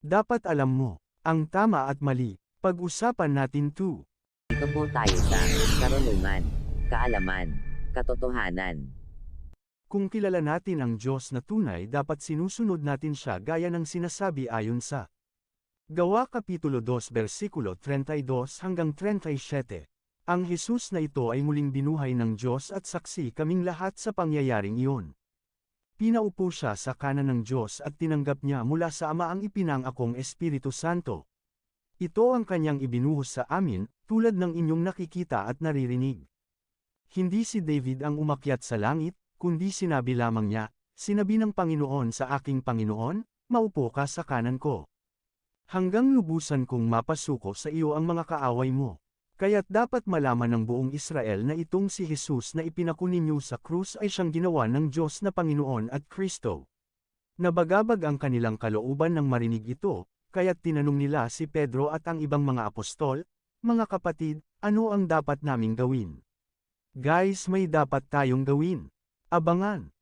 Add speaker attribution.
Speaker 1: Dapat alam mo, ang tama at mali, pag-usapan natin to.
Speaker 2: Dito po tayo sa karunungan, kaalaman, katotohanan.
Speaker 1: Kung kilala natin ang Diyos na tunay dapat sinusunod natin siya gaya ng sinasabi ayon sa Gawa Kapitulo 2 versikulo 32 hanggang 37. Ang Jesus na ito ay muling binuhay ng Diyos at saksi kaming lahat sa pangyayaring iyon. Pinaupo siya sa kanan ng Diyos at tinanggap niya mula sa Ama ang ipinangakong Espiritu Santo. Ito ang kanyang ibinuhos sa amin, tulad ng inyong nakikita at naririnig. Hindi si David ang umakyat sa langit, kundi sinabi lamang niya, sinabi ng Panginoon sa aking Panginoon, maupo ka sa kanan ko. Hanggang lubusan kong mapasuko sa iyo ang mga kaaway mo. Kaya't dapat malaman ng buong Israel na itong si Jesus na ipinakuninyo sa krus ay siyang ginawa ng Diyos na Panginoon at Kristo. Nabagabag ang kanilang kalooban ng marinig ito, kaya't tinanong nila si Pedro at ang ibang mga apostol, Mga kapatid, ano ang dapat naming gawin? Guys may dapat tayong gawin. Abangan.